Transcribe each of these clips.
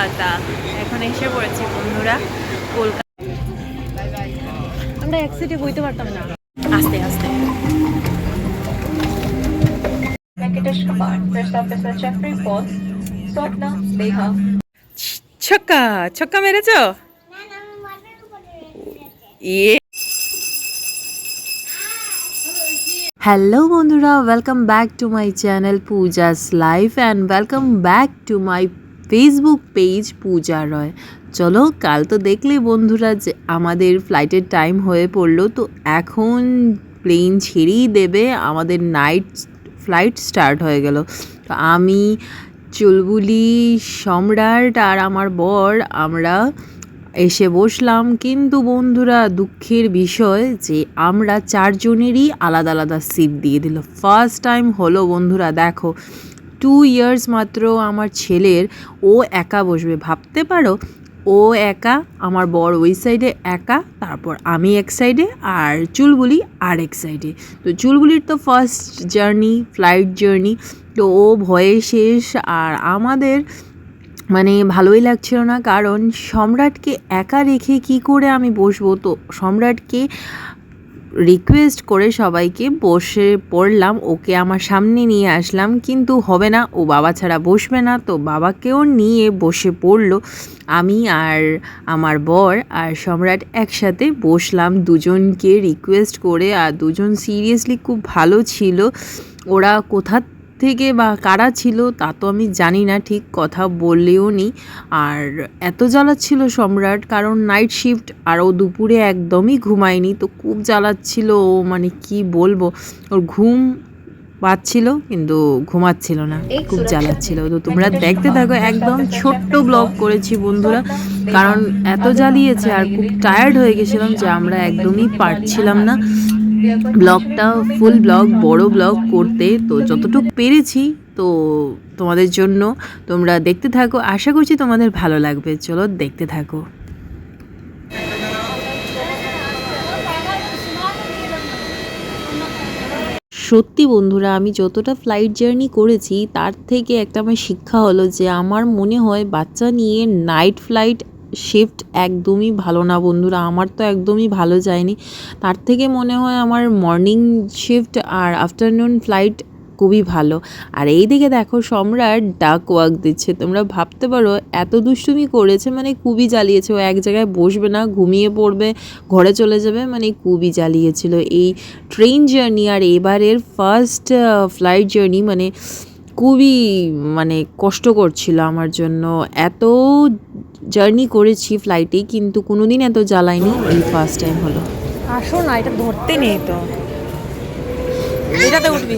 কলকাতা। এখন এসে পড়েছি বন্ধুরা কলকাতা। আমরা এক সিটে বইতে পারতাম না। আস্তে আস্তে. ছক্কা ছক্কা মেরেছো? ইয়ে। হ্যালো বন্ধুরা welcome back to my channel Pooja's life and welcome back to my Facebook page Pooja Roy. চলো, কাল তো দেখলে বন্ধুরা যে আমাদের ফ্লাইটের টাইম হয়ে পড়ল, তো এখন প্লেন ছেড়েই দেবে, আমাদের নাইট ফ্লাইট স্টার্ট হয়ে গেল। তো আমি, চুলবুলি, সম্রাট আর আমার বর, আমরা এসে বসলাম। কিন্তু বন্ধুরা, দুঃখের বিষয় যে আমরা চারজনেরই আলাদা আলাদা সিট দিয়ে দিল। ফার্স্ট টাইম হলো বন্ধুরা, দেখো। টু ইয়ার্স মাত্র আমার ছেলের, ও একা বসবে। ভাবতে পারো, ও একা, আমার বর ওই সাইডে একা, তারপর আমি এক সাইডে আর চুলবুলি আর এক সাইডে তো চুলবুলির তো ফার্স্ট জার্নি ফ্লাইট জার্নি তো ও ভয়ে শেষ, আর আমাদের মানে ভালোই লাগছিল না, কারণ সম্রাটকে একা রেখে কি করে আমি বসবো? তো সম্রাটকে রিকোয়েস্ট করে সবাইকে বসে পড়লাম, ওকে আমার সামনে নিয়ে আসলাম, কিন্তু হবে না, ও বাবা ছাড়া বসবে না, তো বাবাকেও নিয়ে বসে পড়ল। আমি আর আমার বর আর সম্রাট একসাথে বসলাম, দুজনকে রিকোয়েস্ট করে, আর দুজন সিরিয়াসলি খুব ভালো ছিল। ওরা কোথা থেকে বা কারা ছিল তা তো আমি জানি না, ঠিক কথা বললেও নি। আর এত জ্বালাচ্ছিল সম্রাট, কারণ নাইট শিফট আর ও দুপুরে একদমই ঘুমায়নি, তো খুব জ্বালাচ্ছিল ও মানে কি বলব, ওর ঘুম পাচ্ছিল কিন্তু ঘুমাচ্ছিল না, খুব জ্বালাচ্ছিল। তো তোমরা দেখতে থাকো, একদম ছোট্ট ব্লগ করেছি বন্ধুরা, কারণ এত জ্বালিয়েছে আর খুব টায়ার্ড হয়ে গেছিলাম যে আমরা একদমই পারছিলাম না। ব্লগটা ফুল ব্লগ বড় ব্লগ করতে, তো যতটুকু পেরেছি, তো তোমাদের জন্য তোমরা দেখতে থাকো। আশা করছি তোমাদের ভালো লাগবে। চলো দেখতে থাকো। সত্যি বন্ধুরা, আমি যতটা ফ্লাইট জার্নি করেছি, তার থেকে একটা আমার শিক্ষা হলো যে, আমার মনে হয় বাচ্চা নিয়ে নাইট ফ্লাইট শিফট একদমই ভালো না বন্ধুরা, আমার তো একদমই ভালো যায়নি। তার থেকে মনে হয় আমার মর্নিং শিফট আর আফটারনুন ফ্লাইট খুবই ভালো। আর এই দিকে দেখো সম্রাট ডাক ওয়াক দিচ্ছে, তোমরা ভাবতে পারো এত দুষ্টুমি করেছে মানে খুবই জ্বালিয়েছে। ও এক জায়গায় বসবে না, ঘুমিয়ে পড়বে, ঘরে চলে যাবে মানে খুবই জ্বালিয়েছিল। এই ট্রেন জার্নি আর এবারের ফার্স্ট ফ্লাইট জার্নি মানে খুবই মানে কষ্ট ছিল আমার জন্য। এত জার্নি করেছি ফ্লাইটে কিন্তু কোনোদিন এত জ্বালাইনি এই ফার্স্ট টাইম হলো। আসো না, এটা ধরতে নেই তো। এটাতে উঠবি।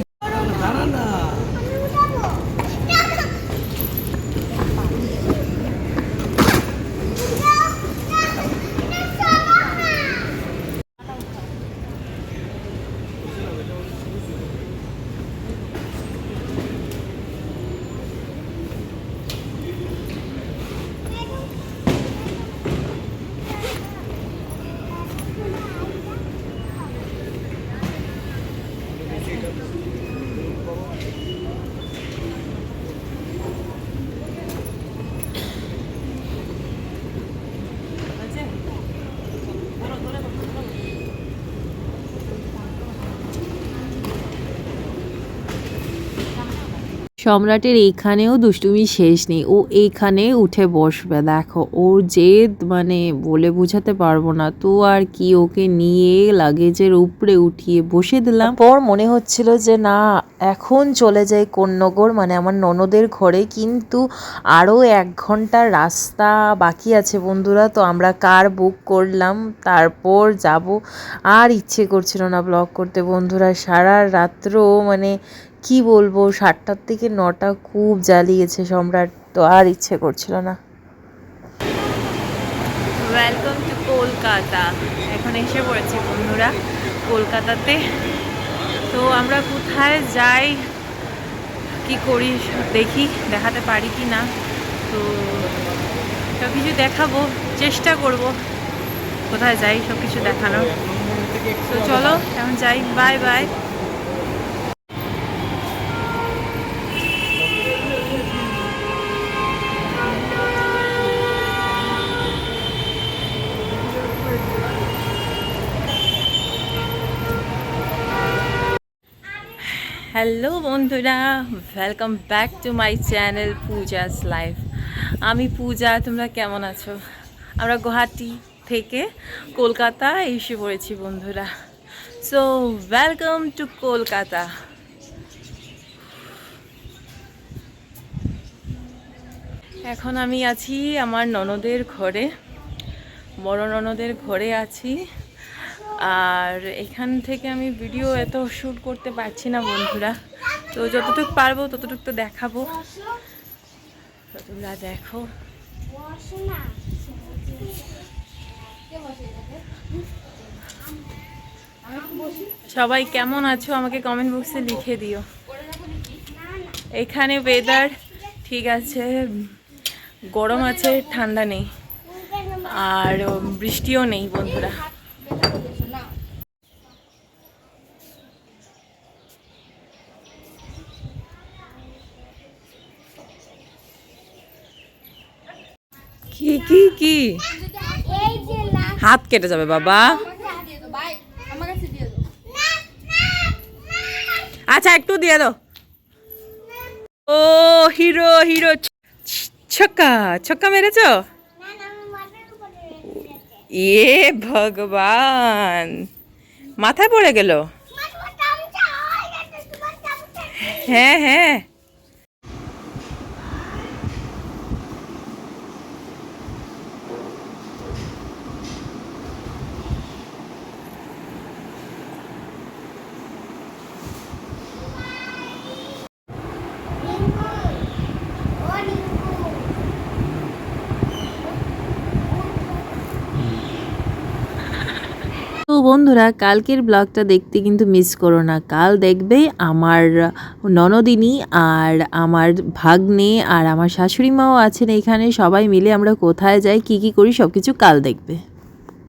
সম্রাটের এইখানেও দুষ্টুমি শেষ নেই। ও এইখানে উঠে বসবে। দেখো, ওর জেদ মানে বলে বোঝাতে পারব না। তো আর কি ওকে নিয়ে লাগেজের উপরে উঠিয়ে বসে দিলাম। পর মনে হচ্ছিল যে, না, এখন চলে যাই কোন্নগর। মানে আমার ননদের ঘরে কিন্তু আরও এক ঘণ্টার রাস্তা বাকি আছে বন্ধুরা। তো আমরা কার বুক করলাম, তারপর যাব। আর ইচ্ছে করছিল না ব্লগ করতে বন্ধুরা। সারা রাত্র মানে কি বলব, সাতটার থেকে নটা খুব জ্বালিয়েছে সম্রাট, তো আর ইচ্ছে করছিল না। ওয়েলকাম টু কলকাতা এখন এসে পড়েছি বন্ধুরা কলকাতাতে। তো আমরা কোথায় যাই, কি করি দেখি, দেখাতে পারি কি না। তো সব কিছু দেখাবো, চেষ্টা করব কোথায় যাই সব কিছু দেখানোর। তো চলো, এখন যাই। বাই বাই হ্যালো বন্ধুরা welcome back to my channel Pooja's life আমি পূজা, তোমরা কেমন আছো? আমরা গুয়াহাটি থেকে কলকাতা এসে পড়েছি বন্ধুরা। So welcome to Kolkata. এখন আমি আছি আমার ননদের ঘরে, বড় ননদের ঘরে আছি। আর এখান থেকে আমি ভিডিও এত শ্যুট করতে পারছি না বন্ধুরা। তো যতটুকু পারব ততটুকু তো দেখাবো। তোমরা দেখো। সবাই কেমন আছো? আমাকে কমেন্ট বক্সে লিখে দিও। এখানে ওয়েদার ঠিক আছে। গরম আছে, ঠান্ডা নেই। আর বৃষ্টিও নেই বন্ধুরা। কি কি কি? হাত কেটে যাবে, বাবা। আচ্ছা একটু দিয়ে দাও। ও, হিরো হিরো ছক্কা ছক্কা মেরেছ? এ ভগবান। মাথায় পড়ে গেল? হয়ে হ্যাঁ। তো বন্ধুরা, কালকের ব্লগটা দেখতে কিন্তু মিস করো না। কাল দেখবে আমার ননদিনী আর আমার ভাগ্নে আর আমার শাশুড়ি মাও আছেন এখানে। সবাই মিলে আমরা কোথায় যাই, কি কি করি সব কিছু কাল দেখবে।